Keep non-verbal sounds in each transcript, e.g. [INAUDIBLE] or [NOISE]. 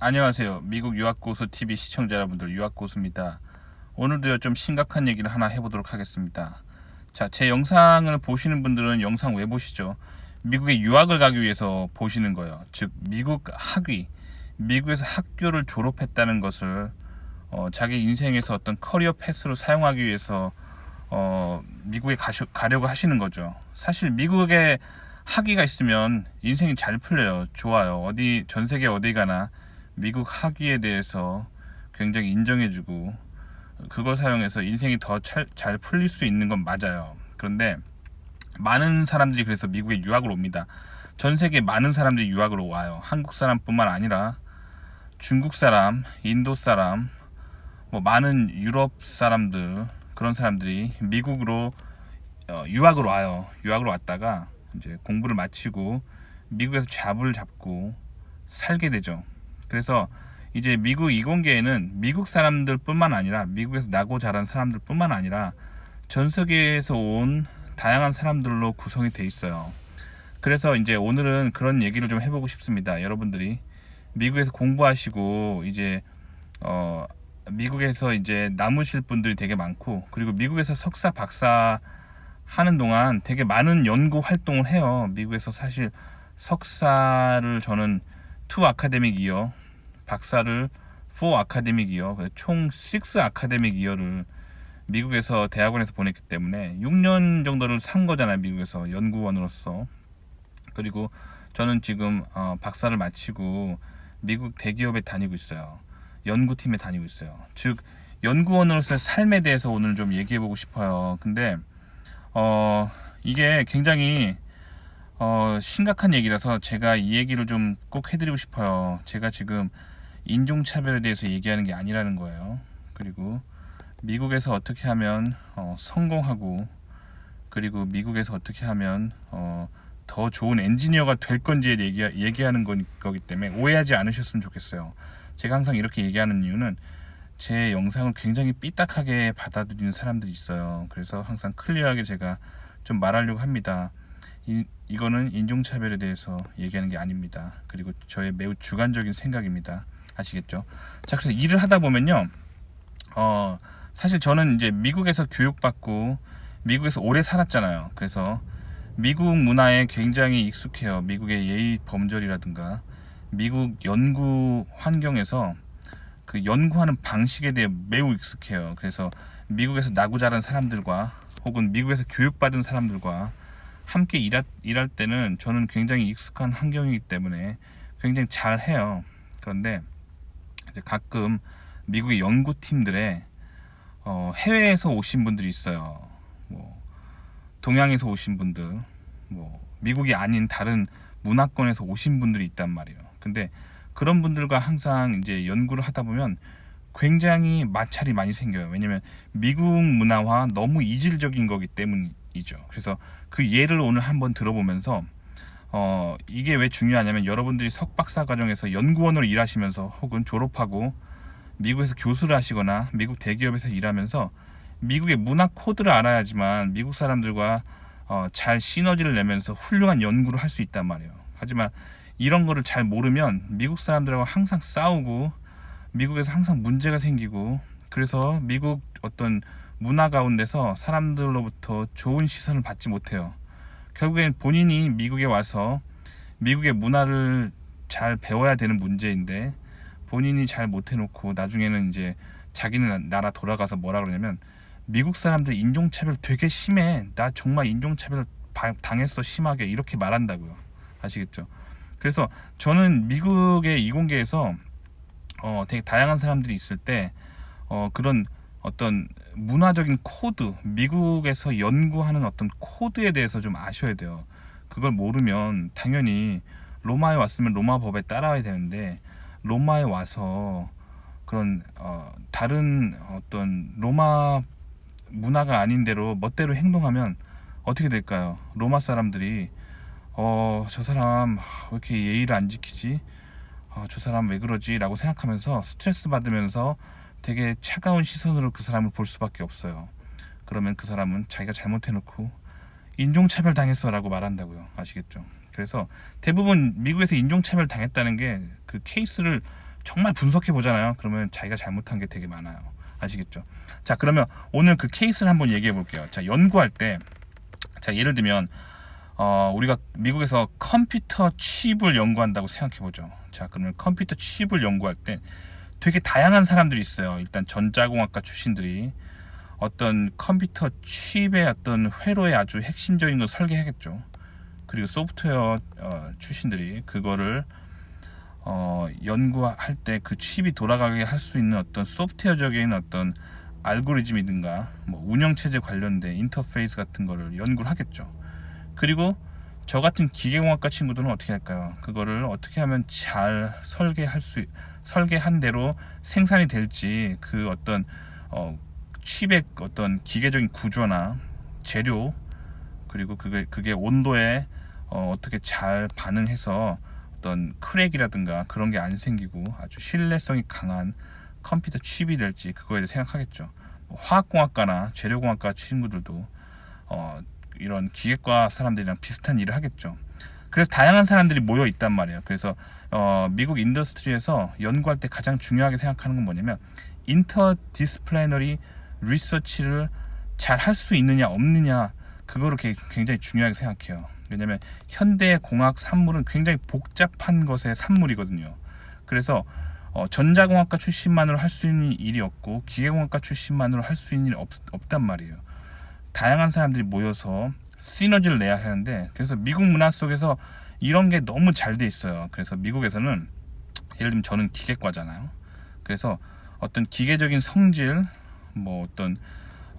안녕하세요. 미국 유학고수 TV 시청자 여러분들 유학고수입니다. 오늘도요 좀 심각한 얘기를 하나 해보도록 하겠습니다. 자, 제 영상을 보시는 분들은 영상 왜 보시죠? 미국에 유학을 가기 위해서 보시는 거예요. 즉 미국 학위, 미국에서 학교를 졸업했다는 것을 어, 자기 인생에서 어떤 커리어 패스로 사용하기 위해서 어, 미국에 가시, 가려고 하시는 거죠. 사실 미국에 학위가 있으면 인생이 잘 풀려요. 좋아요. 어디 전 세계 어디 가나 미국 학위에 대해서 굉장히 인정해주고 그걸 사용해서 인생이 더 잘 풀릴 수 있는 건 맞아요. 그런데 많은 사람들이 그래서 미국에 유학을 옵니다. 전 세계 많은 사람들이 유학을 와요. 한국 사람뿐만 아니라 중국 사람, 인도 사람, 뭐 많은 유럽 사람들 그런 사람들이 미국으로 어, 유학을 와요. 유학을 왔다가 이제 공부를 마치고 미국에서 잡을 잡고 살게 되죠. 그래서 이제 미국 이공계에는 미국 사람들뿐만 아니라 미국에서 나고 자란 사람들뿐만 아니라 전 세계에서 온 다양한 사람들로 구성이 돼 있어요. 그래서 이제 오늘은 그런 얘기를 좀 해보고 싶습니다. 여러분들이 미국에서 공부하시고 이제 어 미국에서 이제 남으실 분들이 되게 많고 그리고 미국에서 석사 박사 하는 동안 되게 많은 연구 활동을 해요. 미국에서 사실 석사를 저는 투 아카데믹 이어 박사를 4 아카데믹 이어 총6 아카데믹 이어를 미국에서 대학원에서 보냈기 때문에 6년 정도를 산 거잖아요 미국에서 연구원으로서. 그리고 저는 지금 어, 박사를 마치고 미국 대기업에 다니고 있어요. 연구팀에 다니고 있어요. 즉 연구원으로서의 삶에 대해서 오늘 좀 얘기해 보고 싶어요. 근데 어 이게 굉장히 어 심각한 얘기라서 제가 이 얘기를 좀 꼭 해드리고 싶어요 제가 지금 인종차별에 대해서 얘기하는 게 아니라는 거예요. 그리고 미국에서 어떻게 하면 어, 성공하고 그리고 미국에서 어떻게 하면 어, 더 좋은 엔지니어가 될 건지에 얘기, 얘기하는 거, 거기 때문에 오해하지 않으셨으면 좋겠어요. 제가 항상 이렇게 얘기하는 이유는 제 영상을 굉장히 삐딱하게 받아들이는 사람들이 있어요. 그래서 항상 클리어하게 제가 좀 말하려고 합니다. 이, 이거는 인종차별에 대해서 얘기하는 게 아닙니다. 그리고 저의 매우 주관적인 생각입니다. 아시겠죠? 자, 그래서 일을 하다 보면요. 어, 사실 저는 이제 미국에서 교육받고 미국에서 오래 살았잖아요. 그래서 미국 문화에 굉장히 익숙해요. 미국의 예의 범절이라든가 미국 연구 환경에서 그 연구하는 방식에 대해 매우 익숙해요. 그래서 미국에서 나고 자란 사람들과 혹은 미국에서 교육받은 사람들과 함께 일할, 일할 때는 저는 굉장히 익숙한 환경이기 때문에 굉장히 잘 해요. 그런데 가끔 미국의 연구팀들에 어, 해외에서 오신 분들이 있어요. 뭐 동양에서 오신 분들, 뭐 미국이 아닌 다른 문화권에서 오신 분들이 있단 말이에요. 근데 그런 분들과 항상 이제 연구를 하다 보면 굉장히 마찰이 많이 생겨요. 왜냐면 미국 문화와 너무 이질적인 거기 때문 이죠. 그래서 그 예를 오늘 한번 들어보면서 어, 이게 왜 중요하냐면 여러분들이 석박사 과정에서 연구원으로 일하시면서 혹은 졸업하고 미국에서 교수를 하시거나 미국 대기업에서 일하면서 미국의 문화 코드를 알아야지만 미국 사람들과 어, 잘 시너지를 내면서 훌륭한 연구를 할 수 있단 말이에요. 하지만 이런 거를 잘 모르면 미국 사람들하고 항상 싸우고 미국에서 항상 문제가 생기고 그래서 미국 어떤 문화 가운데서 사람들로부터 좋은 시선을 받지 못해요. 결국엔 본인이 미국에 와서 미국의 문화를 잘 배워야 되는 문제인데 본인이 잘 못해놓고 나중에는 이제 자기는 나라 돌아가서 뭐라 그러냐면 미국 사람들 인종차별 되게 심해. 나 정말 인종차별 당했어 심하게 이렇게 말한다고요. 아시겠죠? 그래서 저는 미국의 이공계에서 어 되게 다양한 사람들이 있을 때 어 그런 어떤 문화적인 코드, 미국에서 연구하는 어떤 코드에 대해서 좀 아셔야 돼요. 그걸 모르면 당연히 로마에 왔으면 로마 법에 따라와야 되는데 로마에 와서 그런 어, 다른 어떤 로마 문화가 아닌 대로 멋대로 행동하면 어떻게 될까요? 로마 사람들이 어, 저 사람 왜 이렇게 예의를 안 지키지? 어, 저 사람 왜 그러지? 라고 생각하면서 스트레스 받으면서 되게 차가운 시선으로 그 사람을 볼 수밖에 없어요. 그러면 그 사람은 자기가 잘못해놓고 인종차별 당했어라고 말한다고요. 아시겠죠? 그래서 대부분 미국에서 인종차별 당했다는 게 그 케이스를 정말 분석해 보잖아요. 그러면 자기가 잘못한 게 되게 많아요. 아시겠죠? 자, 그러면 오늘 그 케이스를 한번 얘기해 볼게요. 자, 연구할 때, 자, 예를 들면, 어, 우리가 미국에서 컴퓨터 칩을 연구한다고 생각해 보죠. 자, 그러면 컴퓨터 칩을 연구할 때 되게 다양한 사람들이 있어요. 일단 전자공학과 출신들이 어떤 컴퓨터 칩의 어떤 회로의 아주 핵심적인 걸 설계하겠죠. 그리고 소프트웨어 어, 출신들이 그거를 어, 연구할 때 그 칩이 돌아가게 할 수 있는 어떤 소프트웨어적인 어떤 알고리즘이든가 뭐 운영 체제 관련된 인터페이스 같은 거를 연구를 하겠죠. 그리고 저 같은 기계공학과 친구들은 어떻게 할까요? 그거를 어떻게 하면 잘 설계할 수 설계한 대로 생산이 될지 그 어떤 어, 칩의 어떤 기계적인 구조나 재료 그리고 그게 그게 온도에 어, 어떻게 잘 반응해서 어떤 크랙이라든가 그런 게 안 생기고 아주 신뢰성이 강한 컴퓨터 칩이 될지 그거에 대해 생각하겠죠. 뭐 화학공학과나 재료공학과 친구들도 어, 이런 기계과 사람들이랑 비슷한 일을 하겠죠. 그래서 다양한 사람들이 모여 있단 말이에요. 그래서 어, 미국 인더스트리에서 연구할 때 가장 중요하게 생각하는 건 뭐냐면 인터디스플레너리 리서치를 잘 할 수 있느냐 없느냐 그거를 게- 굉장히 중요하게 생각해요. 왜냐하면 현대 공학 산물은 굉장히 복잡한 것의 산물이거든요. 그래서 어, 전자공학과 출신만으로 할 수 있는 일이 없고 기계공학과 출신만으로 할 수 있는 일이 없, 없단 말이에요. 다양한 사람들이 모여서 시너지를 내야 하는데 그래서 미국 문화 속에서 이런 게 너무 잘 돼 있어요. 그래서 미국에서는 예를 들면 저는 기계과잖아요. 그래서 어떤 기계적인 성질, 뭐 어떤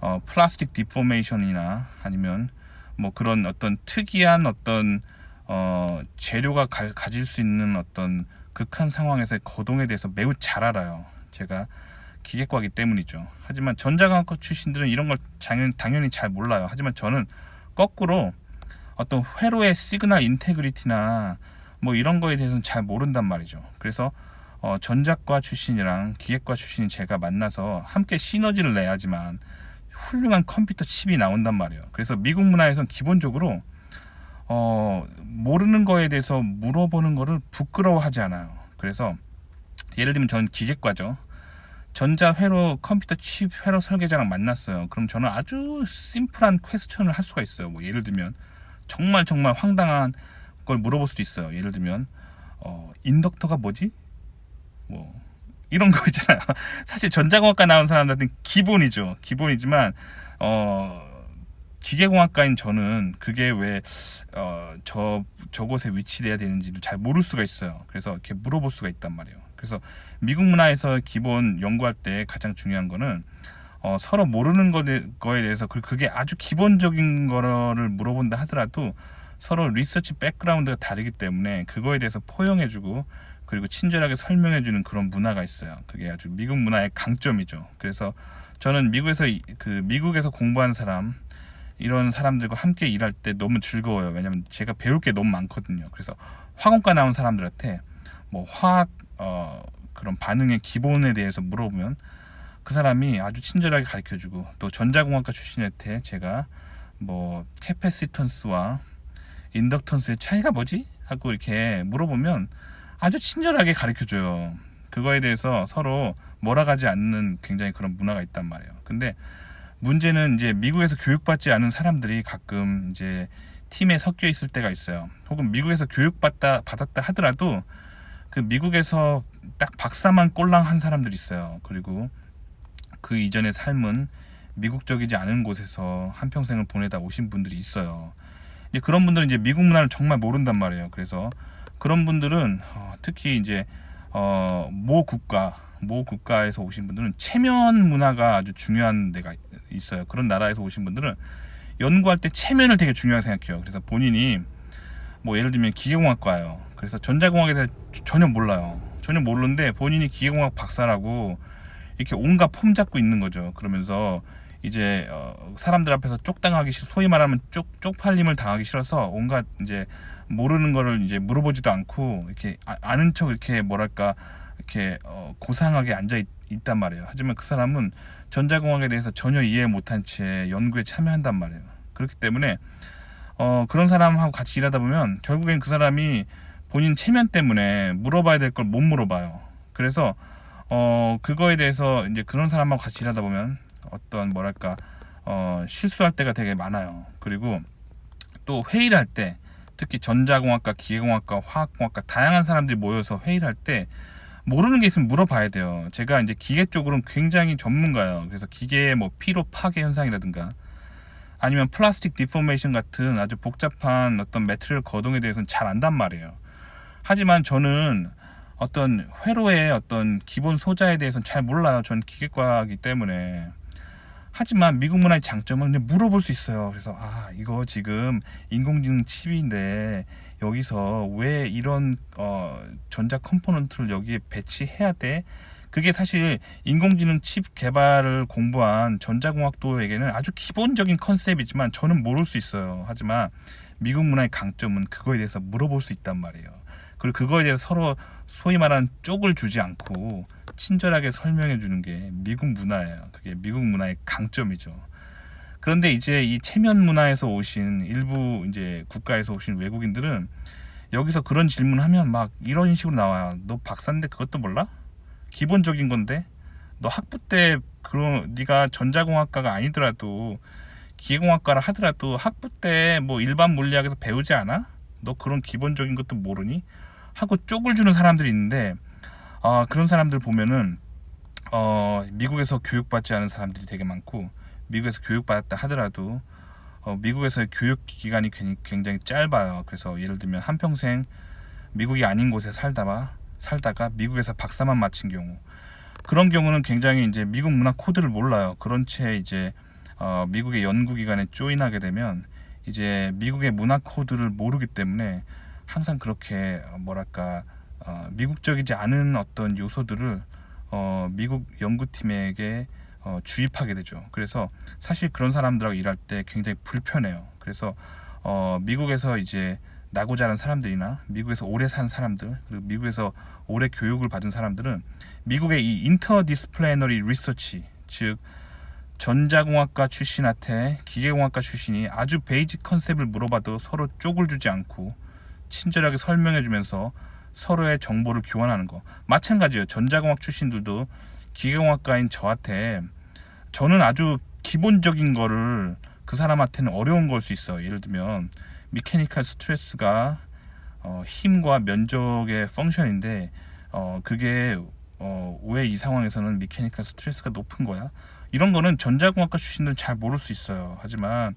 어, 플라스틱 디포메이션이나 아니면 뭐 그런 어떤 특이한 어떤 어, 재료가 가, 가질 수 있는 어떤 극한 상황에서의 거동에 대해서 매우 잘 알아요. 제가 기계과이기 때문이죠. 하지만 전자공학과 출신들은 이런 걸 당연, 당연히 잘 몰라요. 하지만 저는 거꾸로 어떤 회로의 시그널 인테그리티나 뭐 이런 거에 대해서는 잘 모른단 말이죠. 그래서 어, 전자과 출신이랑 기계과 출신이 제가 만나서 함께 시너지를 내야지만 훌륭한 컴퓨터 칩이 나온단 말이에요. 그래서 미국 문화에선 기본적으로 어, 모르는 거에 대해서 물어보는 거를 부끄러워하지 않아요. 그래서 예를 들면 저는 기계과죠. 전자 회로 컴퓨터 칩 회로 설계자랑 만났어요. 그럼 저는 아주 심플한 퀘스천을 할 수가 있어요. 뭐 예를 들면 정말 정말 황당한 걸 물어볼 수도 있어요. 예를 들면 어, 인덕터가 뭐지? 뭐 이런 거 있잖아요. [LAUGHS] 사실 전자공학과 나온 사람들한테 기본이죠. 기본이지만 어 기계공학과인 저는 그게 왜 어 저 저곳에 위치돼야 되는지를 잘 모를 수가 있어요. 그래서 이렇게 물어볼 수가 있단 말이에요. 그래서 미국 문화에서 기본 연구할 때 가장 중요한 거는 어, 서로 모르는 거에, 거에 대해서 그- 그게 아주 기본적인 거를 물어본다 하더라도 서로 리서치 백그라운드가 다르기 때문에 그거에 대해서 포용해주고 그리고 친절하게 설명해주는 그런 문화가 있어요. 그게 아주 미국 문화의 강점이죠. 그래서 저는 미국에서 이- 그 미국에서 공부한 사람 이런 사람들과 함께 일할 때 너무 즐거워요. 왜냐면 제가 배울 게 너무 많거든요. 그래서 화공과 나온 사람들한테 뭐 화학 어 그런 반응의 기본에 대해서 물어보면 그 사람이 아주 친절하게 가르쳐주고 또 전자공학과 출신한테 제가 뭐 캐패시턴스와 인덕턴스의 차이가 뭐지? 하고 이렇게 물어보면 아주 친절하게 가르쳐줘요. 그거에 대해서 서로 몰아가지 않는 굉장히 그런 문화가 있단 말이에요. 근데 문제는 이제 미국에서 교육받지 않은 사람들이 가끔 이제 팀에 섞여 있을 때가 있어요. 혹은 미국에서 교육받다 받았다 하더라도 그 미국에서 딱 박사만 꼴랑 한 사람들이 있어요. 그리고 그 이전의 삶은 미국적이지 않은 곳에서 한 평생을 보내다 오신 분들이 있어요. 이제 그런 분들은 이제 미국 문화를 정말 모른단 말이에요. 그래서 그런 분들은 어, 특히 이제 어, 모 국가 모 국가에서 오신 분들은 체면 문화가 아주 중요한 데가 있어요. 그런 나라에서 오신 분들은 연구할 때 체면을 되게 중요하게 생각해요. 그래서 본인이 뭐 예를 들면 기계공학과예요. 그래서 전자공학에 대해 전혀 몰라요. 전혀 모르는데 본인이 기계공학 박사라고 이렇게 온갖 폼 잡고 있는 거죠. 그러면서 이제 어, 사람들 앞에서 쪽당하기 싫, 소위 말하면 쪽 쪽팔림을 당하기 싫어서 온갖 이제 모르는 거를 이제 물어보지도 않고 이렇게 아, 아는 척 이렇게 뭐랄까 이렇게 어, 고상하게 앉아 있, 있단 말이에요. 하지만 그 사람은 전자공학에 대해서 전혀 이해 못한 채 연구에 참여한단 말이에요. 그렇기 때문에 어, 그런 사람하고 같이 일하다 보면 결국엔 그 사람이 본인 체면 때문에 물어봐야 될 걸 못 물어봐요. 그래서 어 그거에 대해서 이제 그런 사람하고 같이 일하다 보면 어떤 뭐랄까 어 실수할 때가 되게 많아요. 그리고 또 회의를 할 때 특히 전자공학과, 기계공학과, 화학공학과 다양한 사람들이 모여서 회의를 할 때 모르는 게 있으면 물어봐야 돼요. 제가 이제 기계 쪽으로는 굉장히 전문가예요. 그래서 기계의 뭐 피로 파괴 현상이라든가 아니면 플라스틱 디포메이션 같은 아주 복잡한 어떤 매트리얼 거동에 대해서는 잘 안단 말이에요. 하지만 저는 어떤 회로의 어떤 기본 소자에 대해서는 잘 몰라요. 전 기계과이기 때문에. 하지만 미국 문화의 장점은 그냥 물어볼 수 있어요. 그래서 아 이거 지금 인공지능 칩인데 여기서 왜 이런 어 전자 컴포넌트를 여기에 배치해야 돼? 그게 사실 인공지능 칩 개발을 공부한 전자공학도에게는 아주 기본적인 컨셉이지만 저는 모를 수 있어요. 하지만 미국 문화의 강점은 그거에 대해서 물어볼 수 있단 말이에요. 그리고 그거에 대해서 서로 소위 말하는 쪽을 주지 않고 친절하게 설명해 주는 게 미국 문화예요. 그게 미국 문화의 강점이죠. 그런데 이제 이 체면 문화에서 오신 일부 이제 국가에서 오신 외국인들은 여기서 그런 질문하면 막 이런 식으로 나와요. 너 박사인데 그것도 몰라? 기본적인 건데 너 학부 때 그런 네가 전자공학과가 아니더라도 기계공학과를 하더라도 학부 때 뭐 일반 물리학에서 배우지 않아? 너 그런 기본적인 것도 모르니? 하고 쪽을 주는 사람들이 있는데 어, 그런 사람들 보면은 어, 미국에서 교육받지 않은 사람들이 되게 많고 미국에서 교육받았다 하더라도 어, 미국에서의 교육 기간이 굉장히 짧아요. 그래서 예를 들면 한 평생 미국이 아닌 곳에 살다가 살다가 미국에서 박사만 마친 경우 그런 경우는 굉장히 이제 미국 문화 코드를 몰라요. 그런 채 이제 어, 미국의 연구 기관에 조인하게 되면 이제 미국의 문화 코드를 모르기 때문에 항상 그렇게 어, 뭐랄까 어, 미국적이지 않은 어떤 요소들을 어, 미국 연구팀에게 어, 주입하게 되죠. 그래서 사실 그런 사람들하고 일할 때 굉장히 불편해요. 그래서 어, 미국에서 이제 나고 자란 사람들이나 미국에서 오래 산 사람들 그리고 미국에서 오래 교육을 받은 사람들은 미국의 이 인터디스플레너리 리서치 즉 전자공학과 출신한테 기계공학과 출신이 아주 베이직 컨셉을 물어봐도 서로 쪽을 주지 않고 친절하게 설명해 주면서 서로의 정보를 교환하는 거. 마찬가지예요. 전자공학 출신들도 기계공학과인 저한테 저는 아주 기본적인 거를 그 사람한테는 어려운 걸 수 있어요. 예를 들면 미케니컬 스트레스가 어, 힘과 면적의 펑션인데 어, 그게 어, 왜 이 상황에서는 미케니컬 스트레스가 높은 거야? 이런 거는 전자공학과 출신들은 잘 모를 수 있어요. 하지만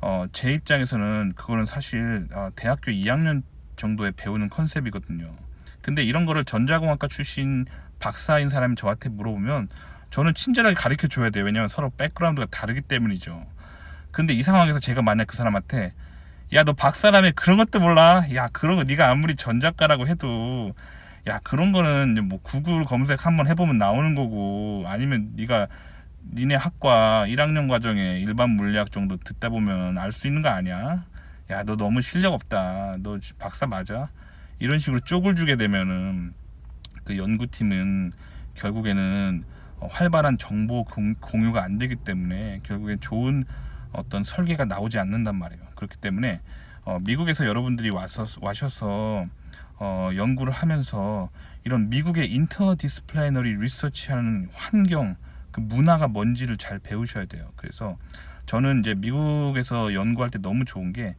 어, 제 입장에서는 그거는 사실 어, 대학교 2학년 정도에 배우는 컨셉이거든요. 근데 이런 거를 전자공학과 출신 박사인 사람이 저한테 물어보면 저는 친절하게 가르쳐 줘야 돼요. 왜냐면 서로 백그라운드가 다르기 때문이죠. 근데 이 상황에서 제가 만약 그 사람한테 야 너 박사라며 그런 것도 몰라? 야 그런 거 네가 아무리 전작가라고 해도 야 그런 거는 뭐 구글 검색 한번 해보면 나오는 거고 아니면 네가 니네 학과 1학년 과정에 일반 물리학 정도 듣다 보면 알 수 있는 거 아니야? 야, 너 너무 실력 없다. 너 박사 맞아? 이런 식으로 쪽을 주게 되면은 그 연구팀은 결국에는 어, 활발한 정보 공, 공유가 안 되기 때문에 결국엔 좋은 어떤 설계가 나오지 않는단 말이에요. 그렇기 때문에 어, 미국에서 여러분들이 와서 와셔서 어, 연구를 하면서 이런 미국의 인터 디스플레이너리 리서치하는 환경 그 문화가 뭔지를 잘 배우셔야 돼요. 그래서 저는 이제 미국에서 연구할 때 너무 좋은 게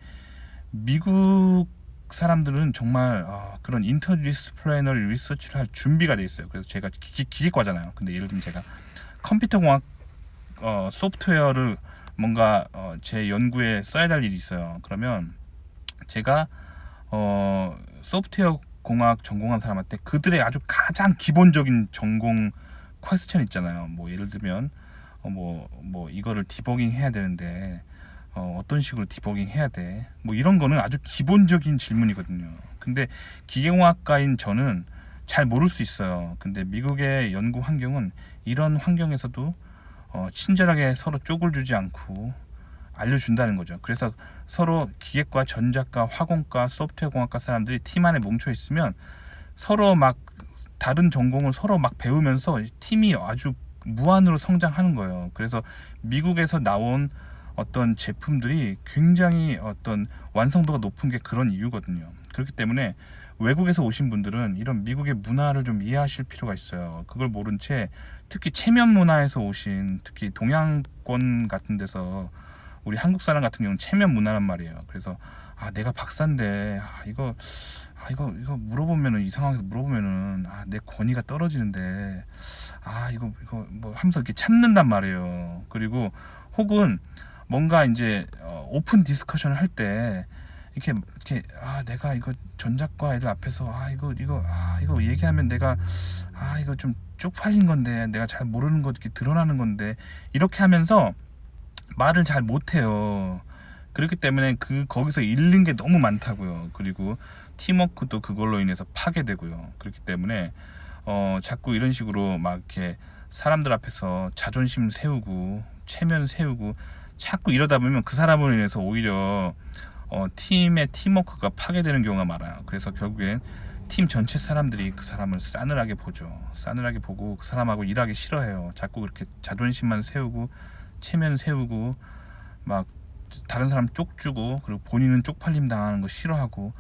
미국 사람들은 정말 어, 그런 인터디스플레이너리 리서치를 할 준비가 돼 있어요. 그래서 제가 기, 기계과잖아요. 근데 예를 들면 제가 컴퓨터공학 어, 소프트웨어를 뭔가 어, 제 연구에 써야 될 일이 있어요. 그러면 제가 어, 소프트웨어 공학 전공한 사람한테 그들의 아주 가장 기본적인 전공 퀘스천 있잖아요. 뭐 예를 들면 어, 뭐, 뭐 이거를 디버깅 해야 되는데 어, 어떤 식으로 디버깅 해야 돼? 뭐 이런 거는 아주 기본적인 질문이거든요. 근데 기계공학과인 저는 잘 모를 수 있어요. 근데 미국의 연구 환경은 이런 환경에서도 어, 친절하게 서로 쪽을 주지 않고 알려준다는 거죠. 그래서 서로 기계과, 전자과, 화공과, 소프트웨어 공학과 사람들이 팀 안에 뭉쳐 있으면 서로 막 다른 전공을 서로 막 배우면서 팀이 아주 무한으로 성장하는 거예요. 그래서 미국에서 나온 어떤 제품들이 굉장히 어떤 완성도가 높은 게 그런 이유거든요. 그렇기 때문에 외국에서 오신 분들은 이런 미국의 문화를 좀 이해하실 필요가 있어요. 그걸 모른 채 특히 체면 문화에서 오신 특히 동양권 같은 데서 우리 한국 사람 같은 경우는 체면 문화란 말이에요. 그래서 아 내가 박사인데 아 이거 아 이거 이거 물어보면은 이 상황에서 물어보면은 아 내 권위가 떨어지는데 아 이거 이거 뭐 하면서 이렇게 참는단 말이에요. 그리고 혹은 뭔가 이제 어, 오픈 디스커션을 할 때 이렇게 이렇게 아 내가 이거 전작과 애들 앞에서 아 이거 이거 아 이거 얘기하면 내가 아 이거 좀 쪽팔린 건데 내가 잘 모르는 것 이렇게 드러나는 건데 이렇게 하면서 말을 잘 못해요. 그렇기 때문에 그 거기서 잃는 게 너무 많다고요. 그리고 팀워크도 그걸로 인해서 파괴되고요. 그렇기 때문에 어 자꾸 이런 식으로 막 이렇게 사람들 앞에서 자존심 세우고 체면 세우고 자꾸 이러다 보면 그 사람으로 인해서 오히려 어 팀의 팀워크가 파괴되는 경우가 많아요. 그래서 결국엔 팀 전체 사람들이 그 사람을 싸늘하게 보죠. 싸늘하게 보고 그 사람하고 일하기 싫어해요. 자꾸 그렇게 자존심만 세우고 체면 세우고 막 다른 사람 쪽주고 그리고 본인은 쪽팔림 당하는 거 싫어하고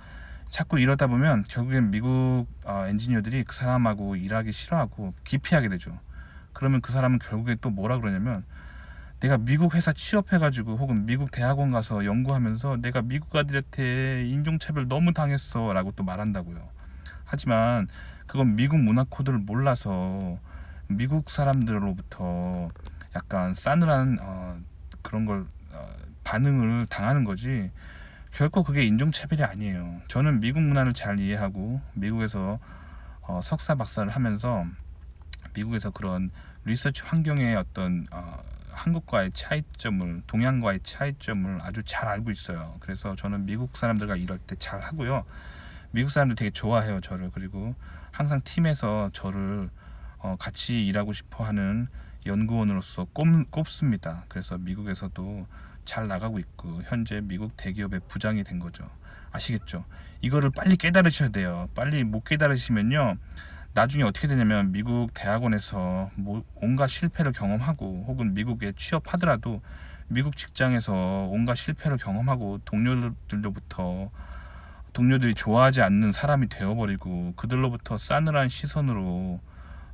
자꾸 이러다 보면 결국엔 미국 어, 엔지니어들이 그 사람하고 일하기 싫어하고 기피하게 되죠. 그러면 그 사람은 결국에 또 뭐라 그러냐면 내가 미국 회사 취업해가지고 혹은 미국 대학원 가서 연구하면서 내가 미국 아들한테 인종차별 너무 당했어 라고 또 말한다고요. 하지만 그건 미국 문화 코드를 몰라서 미국 사람들로부터 약간 싸늘한 어, 그런 걸 어, 반응을 당하는 거지 결코 그게 인종차별이 아니에요. 저는 미국 문화를 잘 이해하고 미국에서 어, 석사 박사를 하면서 미국에서 그런 리서치 환경의 어떤 어, 한국과의 차이점을 동양과의 차이점을 아주 잘 알고 있어요. 그래서 저는 미국 사람들과 일할 때 잘 하고요. 미국 사람들 되게 좋아해요 저를 그리고 항상 팀에서 저를 어, 같이 일하고 싶어하는 연구원으로서 꼽, 꼽습니다. 그래서 미국에서도 잘 나가고 있고 현재 미국 대기업의 부장이 된 거죠. 아시겠죠? 이거를 빨리 깨달으셔야 돼요. 빨리 못 깨달으시면요. 나중에 어떻게 되냐면 미국 대학원에서 뭐 온갖 실패를 경험하고 혹은 미국에 취업하더라도 미국 직장에서 온갖 실패를 경험하고 동료들로부터 동료들이 좋아하지 않는 사람이 되어버리고 그들로부터 싸늘한 시선으로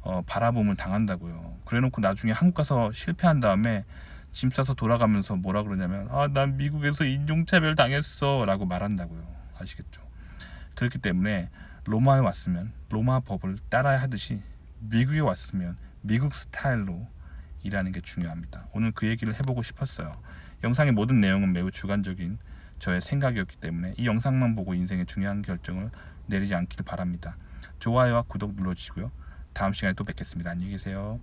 어, 바라봄을 당한다고요. 그래놓고 나중에 한국 가서 실패한 다음에 짐 싸서 돌아가면서 뭐라 그러냐면 아 난 미국에서 인종차별 당했어라고 말한다고요. 아시겠죠? 그렇기 때문에 로마에 왔으면 로마 법을 따라야 하듯이 미국에 왔으면 미국 스타일로 일하는 게 중요합니다. 오늘 그 얘기를 해보고 싶었어요. 영상의 모든 내용은 매우 주관적인 저의 생각이었기 때문에 이 영상만 보고 인생의 중요한 결정을 내리지 않길 바랍니다. 좋아요와 구독 눌러주시고요. 다음 시간에 또 뵙겠습니다. 안녕히 계세요.